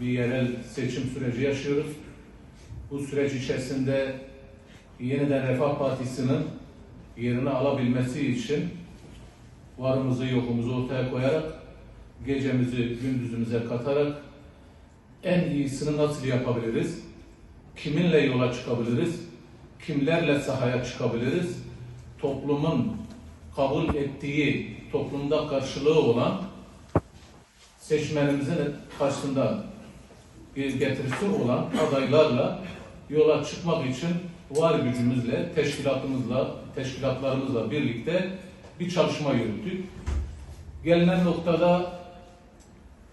bir yerel seçim süreci yaşıyoruz. Bu süreç içerisinde yeniden Refah Partisi'nin yerini alabilmesi için varımızı yokumuzu ortaya koyarak gecemizi gündüzümüze katarak en iyisini nasıl yapabiliriz? Kiminle yola çıkabiliriz? Kimlerle sahaya çıkabiliriz? Toplumun kabul ettiği, toplumda karşılığı olan seçmenimizin karşısında bir getirisi olan adaylarla yola çıkmak için var gücümüzle, teşkilatımızla, teşkilatlarımızla birlikte bir çalışma yürüttük. Gelinen noktada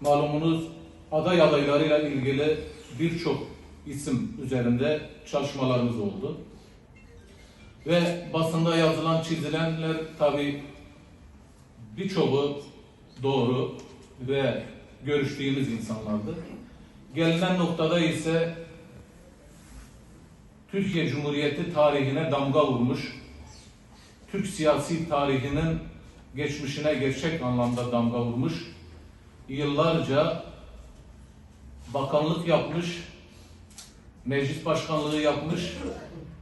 malumunuz aday adaylarıyla ilgili birçok isim üzerinde çalışmalarımız oldu. Ve basında yazılan, çizilenler tabi birçoğu doğru ve görüştüğümüz insanlardı. Gelinen noktada ise Türkiye Cumhuriyeti tarihine damga vurmuş, Türk siyasi tarihinin geçmişine gerçek anlamda damga vurmuş, yıllarca bakanlık yapmış, meclis başkanlığı yapmış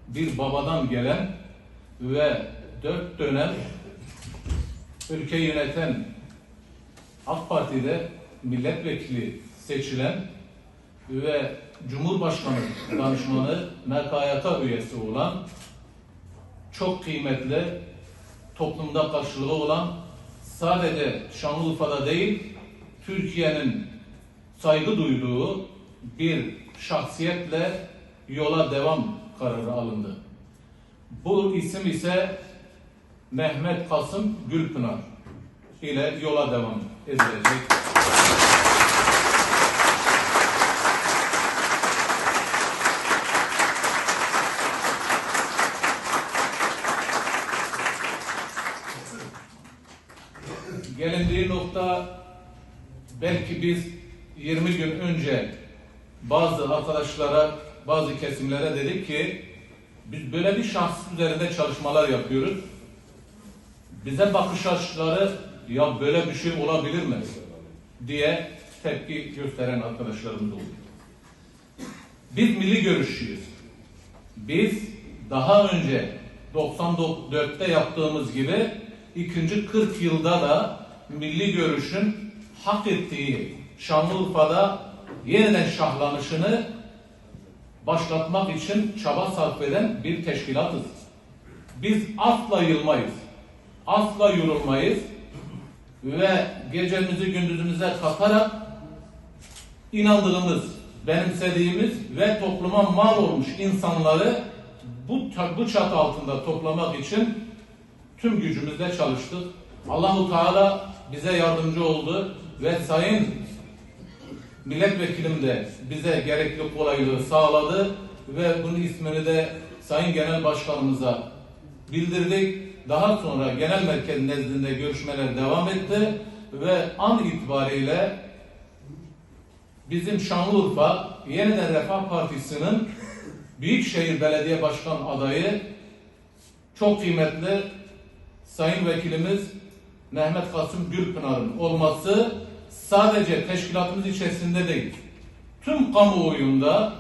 bir babadan gelen ve dört dönem ülke yöneten AK Parti'de milletvekili seçilen ve Cumhurbaşkanı danışmanı MKYK üyesi olan çok kıymetli toplumda karşılığı olan sadece Şanlıurfa'da değil Türkiye'nin saygı duyduğu bir şahsiyetle yola devam kararı alındı. Bu isim ise Mehmet Kasım Gülpınar ile yola devam edilecek. Gelindiği nokta belki biz 20 gün önce bazı arkadaşlara, bazı kesimlere dedik ki biz böyle bir şahs üzerinde çalışmalar yapıyoruz. Bize bakış açıları ya böyle bir şey olabilir mi diye tepki gösteren arkadaşlarımız oldu. Biz milli görüşçüyüz. Biz daha önce 94'te yaptığımız gibi ikinci 40 yılda da milli görüşün hak ettiği Şanlıurfa'da yeniden şahlanışını başlatmak için çaba sarf eden bir teşkilatız. Biz asla yılmayız. Asla yorulmayız. Ve gecemizi gündüzümüze katarak inandığımız, benimsediğimiz ve topluma mal olmuş insanları bu, bu çatı altında toplamak için tüm gücümüzle çalıştık. Allahu Teala bize yardımcı oldu ve sayın milletvekilim de bize gerekli kolaylığı sağladı ve bunun ismini de sayın genel başkanımıza bildirdik. Daha sonra genel merkez nezdinde görüşmeler devam etti ve an itibariyle bizim Şanlıurfa Yeniden Refah Partisi'nin Büyükşehir Belediye Başkan adayı çok kıymetli Sayın Vekilimiz Mehmet Kasım Gülpınar'ın olması sadece teşkilatımız içerisinde değil, tüm kamuoyunda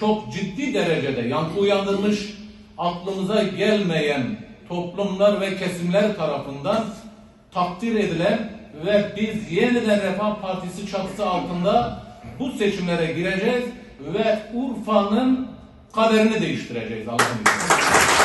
çok ciddi derecede yankı uyandırmış, aklımıza gelmeyen toplumlar ve kesimler tarafından takdir edilen ve biz yeniden Refah Partisi çatısı altında bu seçimlere gireceğiz ve Urfa'nın kaderini değiştireceğiz Allah'ın.